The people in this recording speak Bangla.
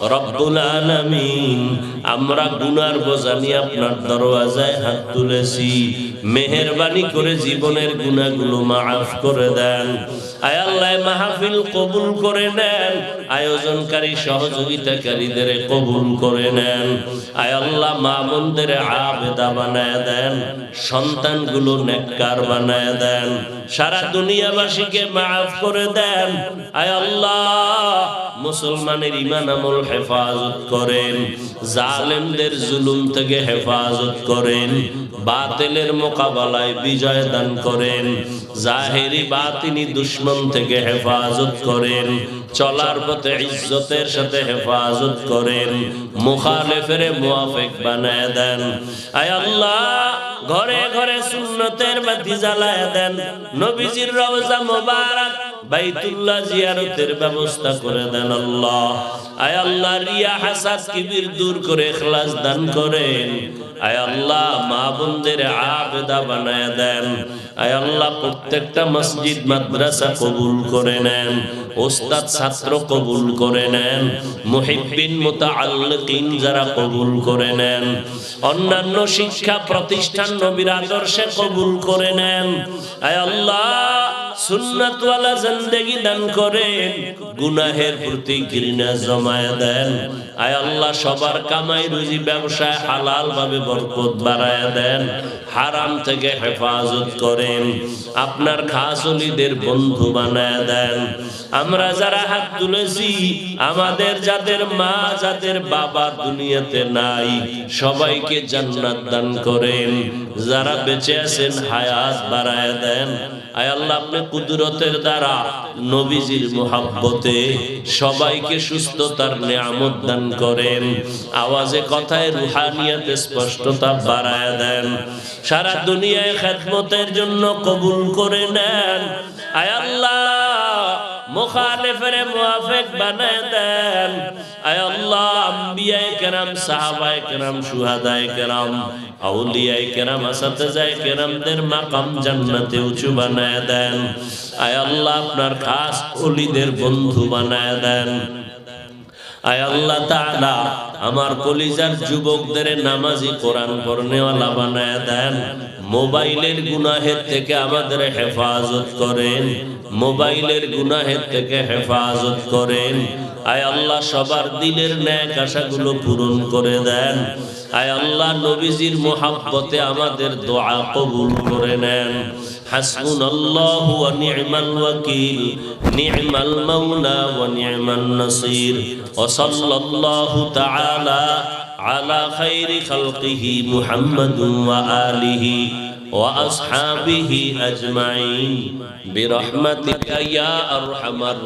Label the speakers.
Speaker 1: রব্বুল আলামিন, আমরা গুনার বোঝা নিয়ে আপনার দরওয়াজায় হাত তুলেছি। মেহেরবানি করে জীবনের গুনাহগুলো মাফ করে দেন। আয় আল্লাহ মাহফিল কবুল করে নেন। আয়োজনকারী সহযোগিতাকারীদের কবুল করে নেন। আয় আল্লাহ মা বোনদের আবেদা বানায় দেন। সন্তানগুলো নেককার বানায় দেন। সারা দুনিয়াবাসীকে মাফ করে দেন। আয় আল্লাহ, মুসলমানের ইমান আমল হেফাজত করেন। জালেমদের জুলুম থেকে হেফাজত করেন। বাতিলের মোকাবেলায় বিজয় দান করেন। জাহেরি বাতিনি দুশ্মন থেকে হেফাজত করেন। চলার পথে ইজ্জতের সাথে হেফাজত করেন। মুখালেফের মুআফিক বানায় দেন। আয় আল্লাহ ঘরে ঘরে সুন্নতের বাতি জ্বালায় দেন। নবীজির রওজা মোবারক বাইতুল্লাহ জিয়ারতের ব্যবস্থা করে দেন আল্লাহ। আয় আল্লাহ, রিয়া হাসাদ কিবির দূর করে ইখলাস দান করেন। আয় আল্লাহ, মা বোনদের আবেদা বানায় দেন। আয় আল্লাহ, প্রত্যেকটা মসজিদ, মাদ্রাসা কবুল করে নেন। ওস্তাদ, ছাত্র কবুল করে নেন। মুহিব্বিন, মুতাআল্লিকিন যারা কবুল করে নেন। অন্যান্য শিক্ষা প্রতিষ্ঠান নবীর আদর্শে কবুল করে নেন। আয় আল্লাহ সুন্নাতওয়ালা জিন্দেগি দান করেন, গুনাহের প্রতি ঘৃণা জমায় দেন। আয় আল্লাহ, সবার কামাই রুজি ব্যবসায় হালাল ভাবে বরকত বাড়ায় দেন, হারাম থেকে হেফাজত করেন, আপনার খাসলিদের বন্ধু বানায় দেন। আমরা যারা হাত তুলেছি, আমাদের যাদের মা, যাদের বাবা দুনিয়াতে নাই, সবাইকে জান্নাত দান করেন। যারা বেঁচে আছেন, হায়াত বাড়ায় দেন। আয় আল্লাহ, আপনি কুদরতের দ্বারা নবীজির মোহাব্বতে সবাইকে সুস্থতার নিয়ামত দান করেন। আওয়াজে কথায় রুহানিয়াতে স্পষ্টতা বাড়ায় দেন। সারা দুনিয়ায় খেদমতের জন্য কবুল করে নেন। আয় আল্লাহ মুখালিফের মুআফিক বানায় দেন। আয় আল্লাহ, আম্বিয়ায়ে কেরাম, সাহাবায়ে কেরাম, শুহাদায়ে কেরাম, আউলিয়ায়ে কেরাম, আসাতাজায়ে কেরামদের মাকাম জান্নাতে উঁচু বানায় দেন। আয় আল্লাহ, আপনার খাস অলিদের বন্ধু বানায় দেন। আয় আল্লাহ তাআলা, আমার কলিজার যুবকদের নামাজি কোরআন পড়নেওয়ালা বানায় দেন। মোবাইলের গুনাহের থেকে আমাদের হেফাজত করেন। মোবাইলের গুনাহের থেকে হেফাজত করেন। আয় আল্লাহ সবার দিলের ন্যাক আশাগুলো পূরণ করে দেন। আয় আল্লাহ, নবীজির মোহাব্বতে আমাদের দোয়া কবুল করে নেন। হাসুন আল্লাহ ও নি'মাল ওয়াকিল, নি'মাল মাওলা ও নি'মান নাসির। ও সাল্লাল্লাহু তাআলা আলা খাইরি খালকিহি মুহাম্মাদ ওয়া আলিহি ওয়া আসহাবিহি আজমাইন। বিরহমাতিকা ইয়া আরহামার